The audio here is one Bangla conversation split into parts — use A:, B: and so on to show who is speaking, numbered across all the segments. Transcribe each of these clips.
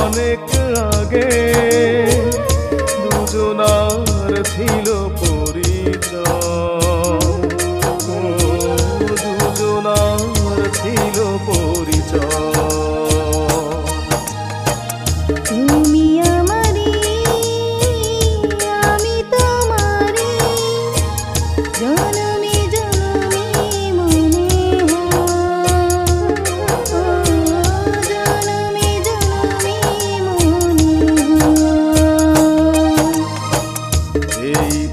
A: অনেক আগে।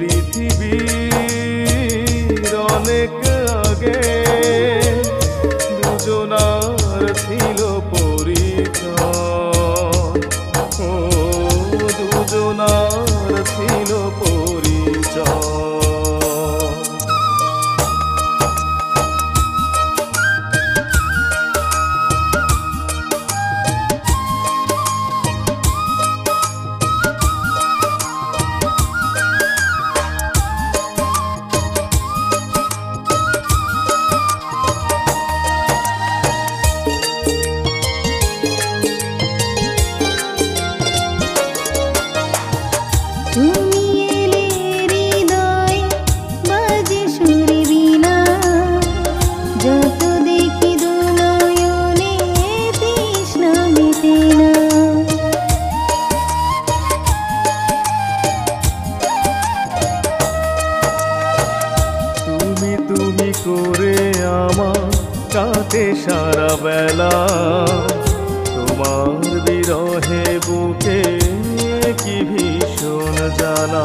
B: পৃথিবী রাতে সারা
A: বেলা তোমার বিরহে বুকে কি ভীষণ জ্বালা।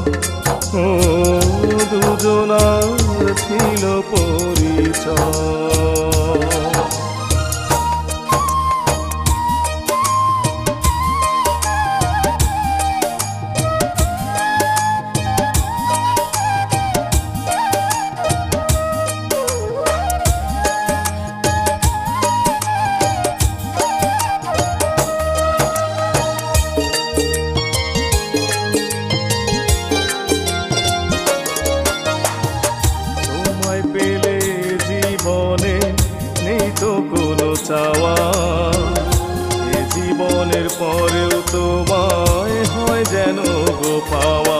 A: নেই তো কোনো চাওয়া এ জীবনের পরেও তোমায় হয় যেন গো পাওয়া।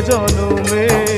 B: জনমে